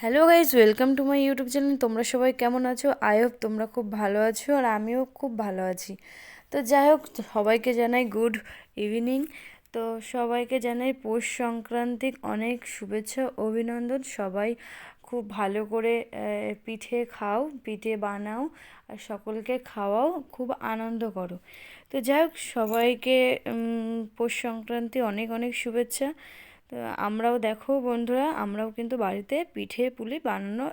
Hello guys welcome to my YouTube channel তোমরা সবাই কেমন আছো? আই হোপ তোমরা খুব ভালো আছো আর আমিও খুব ভালো আছি। তো যাই হোক, সবাইকে জানাই গুড ইভিনিং তো সবাইকে জানাই পৌষ সংক্রান্তিক অনেক শুভেচ্ছা, অভিনন্দন। সবাই খুব ভালো করে পিঠে খাও, পিঠে বানাও আর সকলকে খাওয়াও, খুব আনন্দ করো। তো যাই হোক, সবাইকে পৌষ সংক্রান্তি অনেক অনেক শুভেচ্ছা। তো আমরাও দেখো বন্ধুরা, আমরাও কিন্তু বাড়িতে পিঠে, পুলি বানানো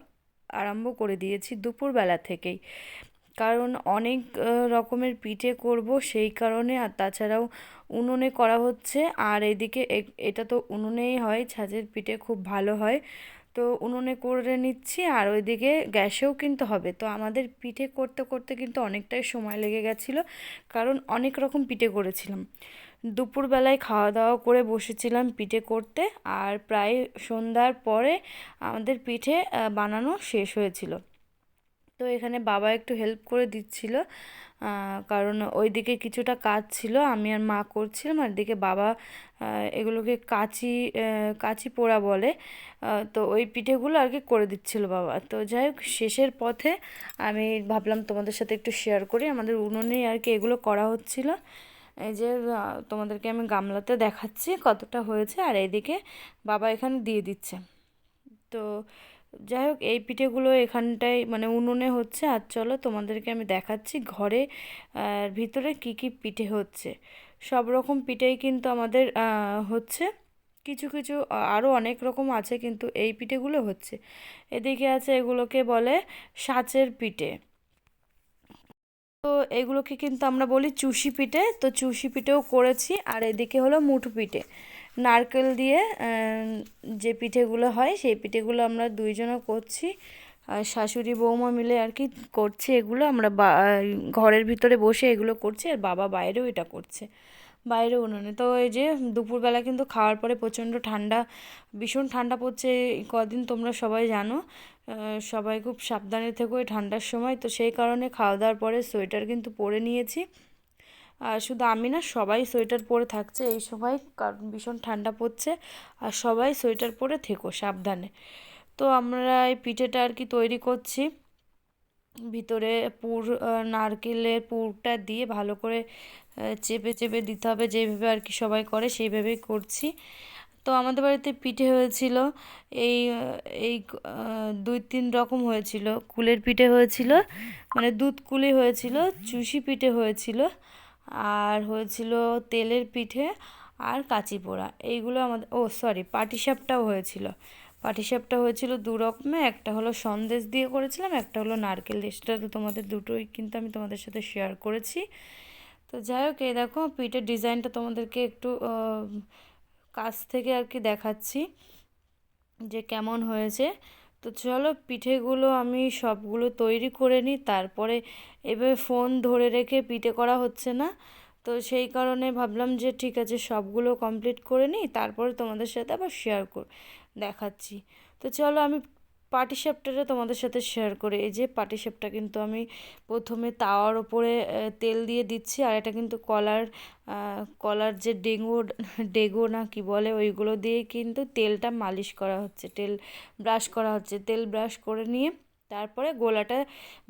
আরম্ভ করে দিয়েছি দুপুরবেলা থেকেই। কারণ অনেক রকমের পিঠে করব সেই কারণে, আর তাছাড়াও উনুনে করা হচ্ছে। আর এদিকে এটা তো উনুনেই হয়, ছাঁচের পিঠে খুব ভালো হয়। তো উনুনে করে নিচ্ছি, আর ওইদিকে গ্যাসেও কিন্তু হবে। তো আমাদের পিঠে করতে করতে কিন্তু অনেকটাই সময় লেগে গেছিল, কারণ অনেক রকম পিঠে করেছিলাম। দুপুরবেলায় খাওয়া দাওয়া করে বসেছিলাম পিঠে করতে আর প্রায় সন্ধ্যার পরে আমাদের পিঠে বানানো শেষ হয়েছিল। তো এখানে বাবা একটু হেল্প করে দিচ্ছিল কারণ ওইদিকে কিছুটা কাজ ছিল, আমি আর মা করছিলাম। আর দিকে বাবা এগুলোকে কাচি কাচি পোড়া বলে তো ওই পিঠেগুলো আর কি করে দিচ্ছিল বাবা। তো যাই হোক, শেষের পথে আমি ভাবলাম তোমাদের সাথে একটু শেয়ার করি। আমাদের উনুনেই আর কি এগুলো করা হচ্ছিল। এই যে তোমাদেরকে আমি গামলাতে দেখাচ্ছি কতটা হয়েছে, আর এইদিকে বাবা এখানে দিয়ে দিচ্ছে। তো যাই হোক, এই পিঠেগুলো এখানটায় মানে উনুনে হচ্ছে। আর চলো তোমাদেরকে আমি দেখাচ্ছি ঘরে ভিতরে কি কি পিঠে হচ্ছে। সব রকম পিঠেই কিন্তু আমাদের হচ্ছে। কিছু কিছু আরও অনেক রকম আছে কিন্তু এই পিঠেগুলো হচ্ছে। এদিকে আছে এগুলোকে বলে সাঁচের পিঠে। তো এগুলোকে কিন্তু আমরা বলি চুষি পিঠে। তো চুষি পিঠেও করেছি, আর এদিকে হলো মুঠু পিঠে। নারকেল দিয়ে যে পিঠেগুলো হয়, সেই পিঠেগুলো আমরা দুইজনও করছি। আর শাশুড়ি বৌমা মিলে আর কি করছে এগুলো। আমরা ঘরের ভিতরে বসে এগুলো করছি, আর বাবা বাইরেও এটা করছে। বাইরে উনুনে। তো এই যে দুপুরবেলা কিন্তু খাওয়ার পরে প্রচণ্ড ঠান্ডা, ভীষণ ঠান্ডা পড়ছে কদিন, তোমরা সবাই জানো। সবাই খুব সাবধানে থেকো এই ঠান্ডার সময়। তো সেই কারণে খাওয়া দাওয়ার পরে সোয়েটার কিন্তু পরে নিয়েছি। আর শুধু আমি না, সবাই সোয়েটার পরে থাকছে এই সময়, কারণ ভীষণ ঠান্ডা পড়ছে। আর সবাই সোয়েটার পরে থেকো, সাবধানে। তো আমরা এই পিঠেটা আর কি তৈরি করছি। ভিতরে পুর নারকেলের পুরটা দিয়ে ভালো করে চেপে চেপে দিতে হবে। যেভাবে আর কি সবাই করে, সেইভাবেই করছি। তো আমাদের বাড়িতে পিঠে হয়েছিল। এই এই দুই, তিন রকম হয়েছিল। কুলের পিঠে হয়েছিল মানে দুধ কুলি হয়েছিল, চুষি পিঠে হয়েছিল, আর হয়েছিল তেলের পিঠে আর কাঁচি পোড়া। এইগুলো আমাদের, ও সরি পাটিসাপটাও হয়েছিল। পাটিসাপটা হয়েছিল দু রকমে, একটা হলো সন্দেশ দিয়ে করেছিলাম, একটা হলো নারকেল দিয়ে। সেটা তো তোমাদের দুটোই কিন্তু আমি তোমাদের সাথে শেয়ার করেছি। তো যাই হোক, এই দেখো, পিঠের ডিজাইনটা তোমাদেরকে একটু কাছ থেকে আর কি দেখাচ্ছি যে কেমন হয়েছে। তো চলো, পিঠেগুলো আমি সবগুলো তৈরি করে নিই, তারপরে এভাবে ফোন ধরে রেখে পিঠে করা হচ্ছে না। তো সেই কারণে ভাবলাম যে ঠিক আছে, সবগুলো কমপ্লিট করে নিই, তারপরে তোমাদের সাথে আবার শেয়ার কর, দেখাচ্ছি। তো চলো আমি পার্টি পাটিসাপটাটা তোমাদের সাথে শেয়ার করে। এই যে পার্টি পাটিসাপটা কিন্তু আমি প্রথমে তাওয়ার ওপরে তেল দিয়ে দিচ্ছি, আর এটা কিন্তু কলার কলার যে ডেঙ্গো ডেগো না কি বলে, ওইগুলো দিয়ে কিন্তু তেলটা মালিশ করা হচ্ছে, তেল ব্রাশ করা হচ্ছে। তেল ব্রাশ করে নিয়ে তারপরে গোলাটা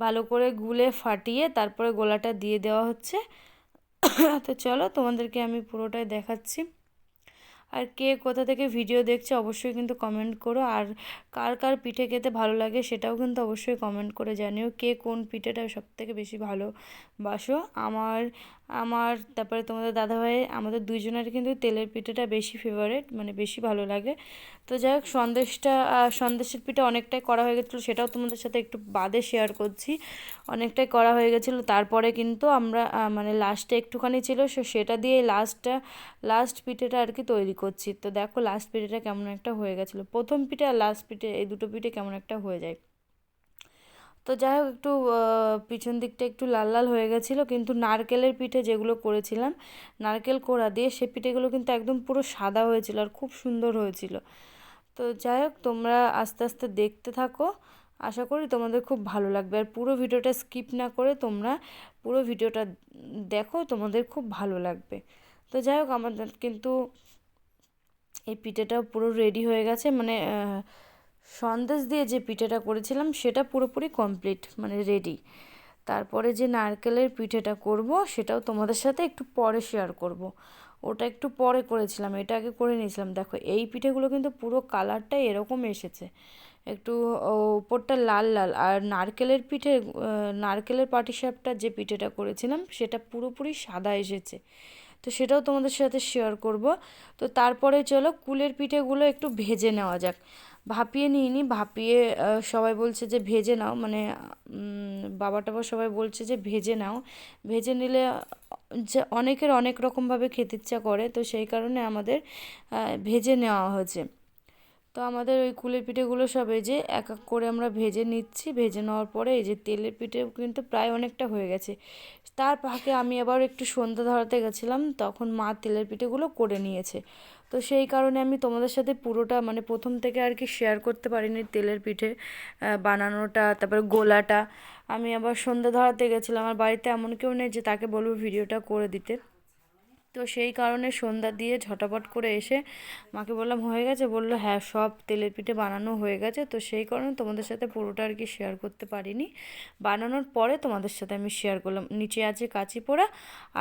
ভালো করে গুলে ফাটিয়ে তারপরে গোলাটা দিয়ে দেওয়া হচ্ছে। তো চলো তোমাদেরকে আমি পুরোটাই দেখাচ্ছি। আর কে কোথা থেকে ভিডিও দেখছে অবশ্যই কিন্তু কমেন্ট করো। আর কার কার পিঠে খেতে ভালো লাগে সেটাও কিন্তু অবশ্যই কমেন্ট করে জানিও। কে কোন পিঠেটা সবথেকে বেশি ভালোবাসো? আমার আমার, তারপরে তোমাদের দাদাভাই, আমাদের দুইজনের কিন্তু তেলের পিঠেটা বেশি ফেভারেট মানে বেশি ভালো লাগে। তো যাই হোক, সন্দেশটা সন্দেশের পিঠে অনেকটাই করা হয়ে গেছিল, সেটাও তোমাদের সাথে একটু বাদে শেয়ার করছি। অনেকটাই করা হয়ে গেছিল, তারপরে কিন্তু আমরা মানে লাস্টে একটুখানি ছিল সেটা দিয়ে লাস্টটা লাস্ট পিঠেটা আর কি তৈরি করছি। তো দেখো লাস্ট পিঠেটা কেমন একটা হয়ে গেছিল। প্রথম পিঠে আর লাস্ট পিঠে, এই দুটো পিঠে কেমন একটা হয়ে যায়। তো যাই হোক একটু পিছন দিকটা একটু লাল লাল হয়ে গেছিল, কিন্তু নারকেলের পিঠে যেগুলো করেছিলাম, নারকেল কোড়া দিয়ে সে পিঠেগুলো কিন্তু একদম পুরো সাদা হয়েছিল আর খুব সুন্দর হয়েছিল। তো যাই হোক, তোমরা আস্তে আস্তে দেখতে থাকো, আশা করি তোমাদের খুব ভালো লাগবে। আর পুরো ভিডিওটা স্কিপ না করে তোমরা পুরো ভিডিওটা দেখো, তোমাদের খুব ভালো লাগবে। তো যাই হোক, আমাদের কিন্তু এই পিঠেটা পুরো রেডি হয়ে গেছে মানে সন্দেশ দিয়ে যে পিঠেটা করেছিলাম সেটা পুরোপুরি কমপ্লিট মানে রেডি তারপরে যে নারকেলের পিঠেটা করব, সেটাও তোমাদের সাথে একটু পরে শেয়ার করব। ওটা একটু পরে করেছিলাম, এটা আগে করে নিয়েছিলাম। দেখো, এই পিঠেগুলো কিন্তু পুরো কালারটাই এরকম এসেছে। একটু উপরটা লাল লাল। আর নারকেলের পিঠে নারকেলের পাটিসাপটা যে পিঠেটা করেছিলাম, সেটা পুরোপুরি সাদা এসেছে। তো সেটাও তোমাদের সাথে শেয়ার করব। তো তারপরে চলো, কুলের পিঠেগুলো একটু ভেজে নেওয়া যাক। ভাপিয়ে নিইনি, ভাপিয়ে সবাই বলছে যে ভেজে নাও মানে বাবা টাবা সবাই বলছে যে ভেজে নাও। ভেজে নিলে, যে অনেকের অনেক রকমভাবে খেতে ইচ্ছা করে, তো সেই কারণে আমাদের ভেজে নেওয়া হয়েছে। তো আমাদের ওই কুলের পিঠেগুলো সব এই যে এক এক করে আমরা ভেজে নিচ্ছি। ভেজে নেওয়ার পরে এই যে তেলের পিঠে কিন্তু প্রায় অনেকটা হয়ে গেছে। তার ফাঁকে আমি আবার একটু সন্ধ্যা ধরাতে গেছিলাম, তখন মা তেলের পিঠেগুলো করে নিয়েছে। তো সেই কারণে আমি তোমাদের সাথে পুরোটা মানে প্রথম থেকে আর কি শেয়ার করতে পারিনি তেলের পিঠে বানানোটা, তারপরে গোলাটা। আমি আবার সন্ধ্যা ধরাতে গেছিলাম আমার বাড়িতে এমন কেউ নেই যে তাকে বলব ভিডিওটা করে দিতে। তো সেই কারণে সন্ধ্যা দিয়ে ঝটাপট করে এসে মাকে বললাম, হয়ে গেছে? বলল হ্যাঁ সব তেলের পিঠে বানানো হয়ে গেছে। তো সেই কারণে তোমাদের সাথে পুরোটা আর কি শেয়ার করতে পারিনি। বানানোর পরে তোমাদের সাথে আমি শেয়ার করলাম। নিচে আছে কাঁচি পোড়া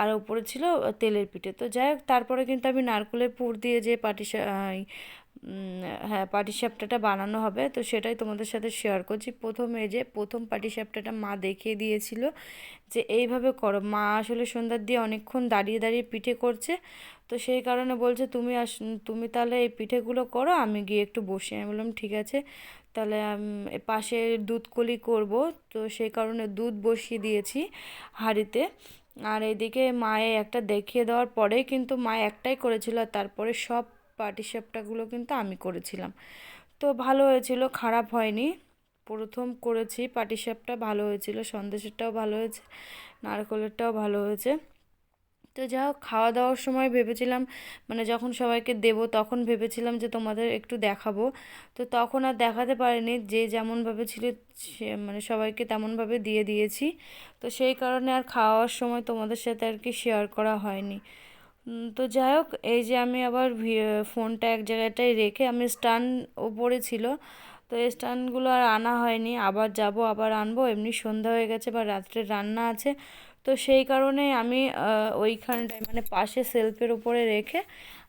আর উপরে ছিল তেলের পিঠে। তো যাই হোক, তারপরে কিন্তু আমি নারকেলের পুর দিয়ে যে পাটি হ্যাঁ পাটিসাপটাটা বানানো হবে। তো সেটাই তোমাদের সাথে শেয়ার করছি। প্রথমে যে, প্রথম পাটিসাপটাটা মা দেখিয়ে দিয়েছিল যে, এইভাবে করো। মা আসলে সন্ধ্যার দিয়ে অনেকক্ষণ দাঁড়িয়ে দাঁড়িয়ে পিঠে করছে। তো সেই কারণে বলছে, তুমি আস, তুমি তাহলে এই পিঠেগুলো করো, আমি গিয়ে একটু বসি। আমি বললাম, ঠিক আছে, তাহলে পাশে দুধ কলি করব। তো সেই কারণে দুধ বসিয়ে দিয়েছি হাঁড়িতে। আর এদিকে মায়ে একটা দেখিয়ে দেওয়ার পরে কিন্তু মা একটাই করেছিল তারপরে সব পাটিসাপটাগুলো কিন্তু আমি করেছিলাম। তো ভালো হয়েছিল, খারাপ হয়নি। প্রথম করেছি পাটিসাপটা ভালো হয়েছিল। সন্দেশেরটাও ভালো হয়েছে, নারকেলেরটাও ভালো হয়েছে। তো যা হোক খাওয়া দাওয়ার সময় ভেবেছিলাম মানে যখন সবাইকে দেব তখন ভেবেছিলাম যে তোমাদের একটু দেখাবো। তো তখন আর দেখাতে পারিনি, যে যেমনভাবে ছিল মানে সবাইকে তেমনভাবে দিয়ে দিয়েছি। তো সেই কারণে আর খাওয়ার সময় তোমাদের সাথে আর কি শেয়ার করা হয়নি। তো যাই হোক, এই যে আমি আবার ফোনটা এক জায়গাটায় রেখে আমি স্টান ওপরে ছিল, তো এই স্ট্যান্ডগুলো আর আনা হয়নি। আবার যাব, আবার আনব। এমনি সন্ধ্যা হয়ে গেছে, বা রাত্রে রান্না আছে। তো সেই কারণে আমি ওইখানটায় মানে পাশে সেলফের উপরে রেখে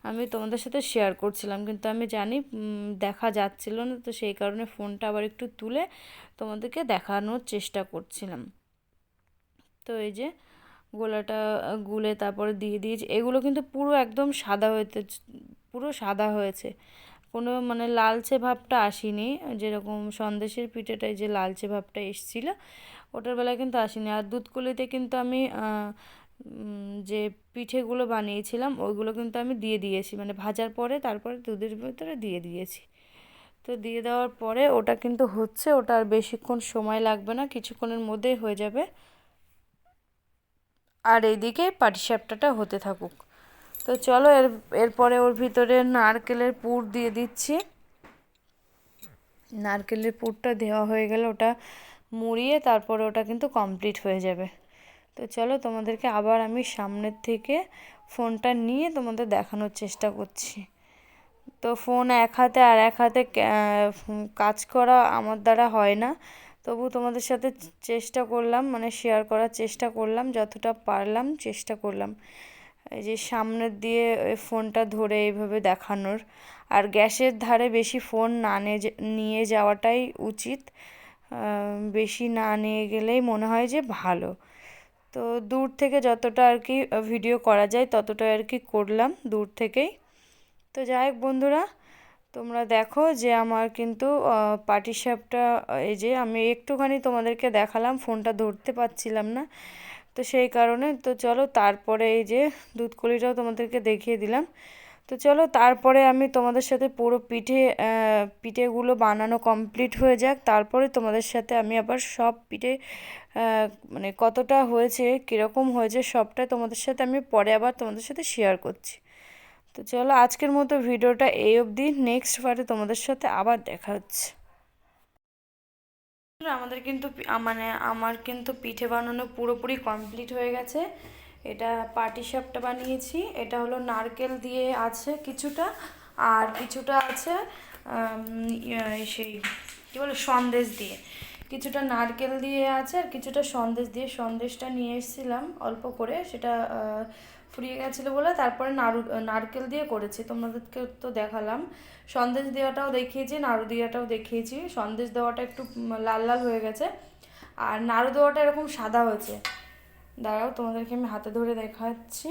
আমি তোমাদের সাথে শেয়ার করছিলাম। কিন্তু আমি জানি দেখা যাচ্ছিল না, তো সেই কারণে ফোনটা আবার একটু তুলে তোমাদেরকে দেখানোর চেষ্টা করছিলাম। তো এই যে গোলাটা গুলে তারপরে দিয়ে দিয়েছি। এগুলো কিন্তু পুরো একদম সাদা হয়েছে, পুরো সাদা হয়েছে। কোনো মানে লালচে ভাবটা আসেনি। যেরকম সন্দেশের পিঠেটায় যে লালচে ভাবটা এসছিল, ওটার বেলায় কিন্তু আসেনি। আর দুধকুলিতে কিন্তু আমি যে পিঠেগুলো বানিয়েছিলাম, ওইগুলো কিন্তু আমি দিয়ে দিয়েছি। মানে ভাজার পরে তারপরে দুধের ভিতরে দিয়ে দিয়েছি। তো দিয়ে দেওয়ার পরে ওটা কিন্তু হচ্ছে, ওটা আর বেশিক্ষণ সময় লাগবে না, কিছুক্ষণের মধ্যেই হয়ে যাবে। আর এইদিকে পাটিসাপটাটা হতে থাকুক। তো চলো এর, এরপরে ওর ভিতরে নারকেলের পুর দিয়ে দিচ্ছি। নারকেলের পুরটা দেওয়া হয়ে গেলে ওটা মুড়িয়ে তারপরে ওটা কিন্তু কমপ্লিট হয়ে যাবে। তো চলো তোমাদেরকে আবার আমি সামনের থেকে ফোনটা নিয়ে তোমাদের দেখানোর চেষ্টা করছি। তো ফোন এক হাতে আর এক হাতে কাজ করা আমার দ্বারা হয় না। তবু তোমাদের সাথে চেষ্টা করলাম মানে শেয়ার করার চেষ্টা করলাম, যতটা পারলাম চেষ্টা করলাম। এই যে সামনের দিয়ে ওই ফোনটা ধরে এইভাবে দেখানোর। আর গ্যাসের ধারে বেশি ফোন না নিয়ে যাওয়াটাই উচিত। বেশি না নিয়ে গেলেই মনে হয় যে ভালো। তো দূর থেকে যতটা আর কি ভিডিও করা যায় ততটা আর কি করলাম দূর থেকেই। তো যাই হোক বন্ধুরা তোমরা দেখো যে আমার কিন্তু পাটিসাপটা এই যে আমি একটুখানি তোমাদেরকে দেখালাম, ফোনটা ধরতে পারছিলাম না। তো সেই কারণে, তো চলো তারপরে এই যে দুধকলিটাও তোমাদেরকে দেখিয়ে দিলাম। তো চলো তারপরে আমি তোমাদের সাথে পুরো পিঠে পিঠেগুলো বানানো কমপ্লিট হয়ে যাক। তারপরে তোমাদের সাথে আমি আবার সব পিঠে মানে কতটা হয়েছে, কীরকম হয়েছে সবটাই তোমাদের সাথে আমি পরে আবার তোমাদের সাথে শেয়ার করছি। তো চলো আজকের মতো ভিডিওটা এই অবধি। নেক্সট পার্টে তোমাদের সাথে আবার দেখা হচ্ছে। আমাদের কিন্তু মানে আমার কিন্তু পিঠে বানানো পুরোপুরি কমপ্লিট হয়ে গেছে। এটা পাটিসাপটা বানিয়েছি। এটা হলো নারকেল দিয়ে আছে কিছুটা। আর কিছুটা আছে সেই, কী বলে, সন্দেশ দিয়ে। কিছুটা নারকেল দিয়ে আছে আর কিছুটা সন্দেশ দিয়ে। সন্দেশটা নিয়ে এসেছিলাম অল্প করে। সেটা ফুরিয়ে গেছিল বলে তারপরে নাড়ু, নারকেল দিয়ে করেছি। তোমাদেরকে তো দেখালাম। সন্দেশ দেওয়াটাও দেখিয়েছি, নাড়ু দেওয়াটাও দেখিয়েছি। সন্দেশ দেওয়াটা একটু লাল লাল হয়ে গেছে। আর নাড়ু দেওয়াটা এরকম সাদা হয়েছে। দাঁড়াও, তোমাদেরকে আমি হাতে ধরে দেখাচ্ছি।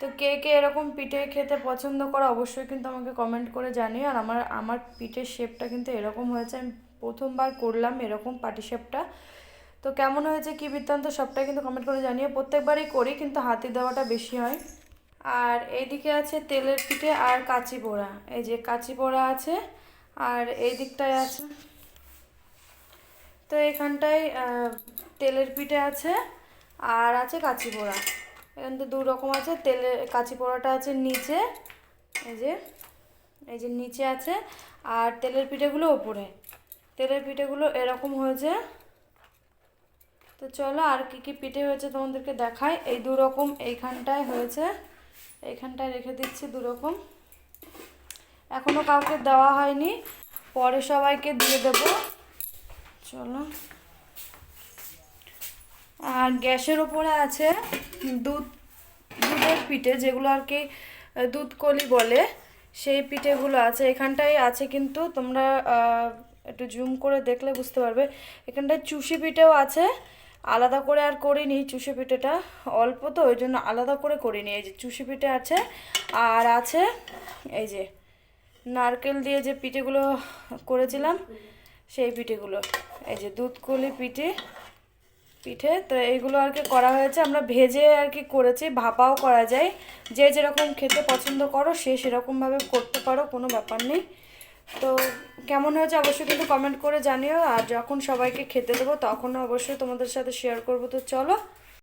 তো কে কে এরকম পিঠে খেতে পছন্দ করো অবশ্যই কিন্তু আমাকে কমেন্ট করে জানিও। আর আমার আমার পিঠের শেপটা কিন্তু এরকম হয়েছে। আমি প্রথমবার করলাম এরকম পাটি শেপটা তো কেমন হয়েছে, কী বৃত্তান্ত সবটাই কিন্তু কমেন্ট করে জানিয়ে প্রত্যেকবারই করি, কিন্তু হাতে দেওয়াটা বেশি হয়। আর এইদিকে আছে তেলের পিঠে আর কাঁচি পোড়া। এই যে কাঁচি পোড়া আছে, আর এই দিকটায় আছে। তো এখানটায় তেলের পিঠে আছে, আর আছে কাঁচি পোড়া। এখান তো দু রকম আছে তেলের কাঁচি পোড়াটা আছে নিচে, এই যে এই যে নিচে আছে, আর তেলের পিঠেগুলো ওপরে। তেলের পিঠেগুলো এরকম হয়েছে। তো চলো আর কি কি পিঠে হয়েছে তোমাদেরকে দেখাই। এই দু রকম এইখানটায় হয়েছে। এইখানটায় রেখে দিচ্ছি দু রকম এখনও কাউকে দেওয়া হয়নি। পরে সবাইকে দিয়ে দেবো। চলো। আর গ্যাসের ওপরে আছে দুধ, দুধের পিঠে যেগুলো আর কি দুধ কলি বলে, সেই পিঠেগুলো আছে। এখানটায় আছে কিন্তু তোমরা একটু জুম করে দেখলে বুঝতে পারবে। এখানটায় চুষি পিঠেও আছে। আলাদা করে আর করিনি চুষে পিঠেটা অল্প তো, ওই জন্য আলাদা করে করিনি। এই যে চুষি পিঠে আছে, আর আছে এই যে নারকেল দিয়ে যে পিঠেগুলো করেছিলাম, সেই পিঠেগুলো। এই যে দুধকলি পিঠে পিঠে, তো এইগুলো আর কি করা হয়েছে। আমরা ভেজে আর কি করেছি, ভাপাও করা যায়। যে যেরকম খেতে পছন্দ করো, সে সেরকমভাবে করতে পারো, কোনো ব্যাপার নেই। তো কেমন হয়েছে অবশ্যই কিন্তু কমেন্ট করে জানিও, আর যখন সবাইকে খেতে দেবো তখন অবশ্যই তোমাদের সাথে শেয়ার করব। তো চলো